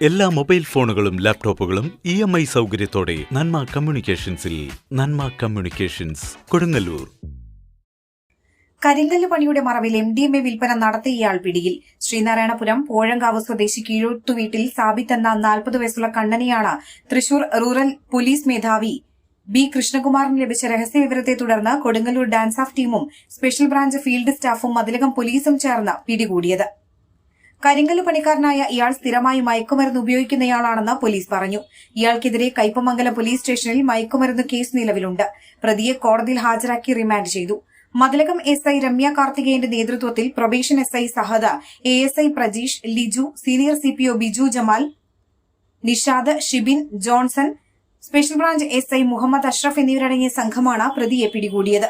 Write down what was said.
എല്ലാ മൊബൈൽ ഫോണുകളും ലാപ്ടോപ്പുകളും ഇ എം ഐ സൗകര്യത്തോടെ നന്മ കമ്മ്യൂണിക്കേഷൻസിൽ നന്മ കമ്മ്യൂണിക്കേഷൻസ് കൊടുങ്ങല്ലൂർ. കരിങ്കല്ല് പണിയുടെ മറവിൽ എം ഡി എം എ വിൽപ്പന നടത്തിയ ഇയാൾ പിടിയിൽ. ശ്രീനാരായണപുരം പോഴങ്കാവ് സ്വദേശി കീഴോത്തുവീട്ടിൽ സാബിത്ത് എന്ന നാൽപ്പത് വയസ്സുള്ള കണ്ണനെയാണ് തൃശൂർ റൂറൽ പോലീസ് മേധാവി. ബി കൃഷ്ണകുമാറിന് ലഭിച്ച രഹസ്യ വിവരത്തെ തുടർന്ന് കൊടുങ്ങല്ലൂർ ഡാൻസ് ഓഫ് ടീമും സ്പെഷ്യൽ ബ്രാഞ്ച് ഫീൽഡ് സ്റ്റാഫും മതിലകം പോലീസും ചേർന്ന് പിടികൂടിയത്. കരിങ്കല്ല് പണിക്കാരനായ ഇയാൾ സ്ഥിരമായി മയക്കുമരുന്ന് ഉപയോഗിക്കുന്നയാളാണെന്ന് പോലീസ് പറഞ്ഞു. ഇയാൾക്കെതിരെ കയ്പമംഗലം പോലീസ് സ്റ്റേഷനിൽ മയക്കുമരുന്ന് കേസ് നിലവിലുണ്ട്. പ്രതിയെ കോടതിയിൽ ഹാജരാക്കി റിമാൻഡ് ചെയ്തു. മതിലകം എസ് ഐ രമ്യ കാർത്തികേയന്റെ നേതൃത്വത്തിൽ probation S I Sahada A S I Prajeesh Liju senior C P O Biju Jamal Nishad Shibin Johnson special branch S I Muhammad Ashraf എന്നിവരടങ്ങിയ സംഘമാണ് പ്രതിയെ പിടികൂടിയത്.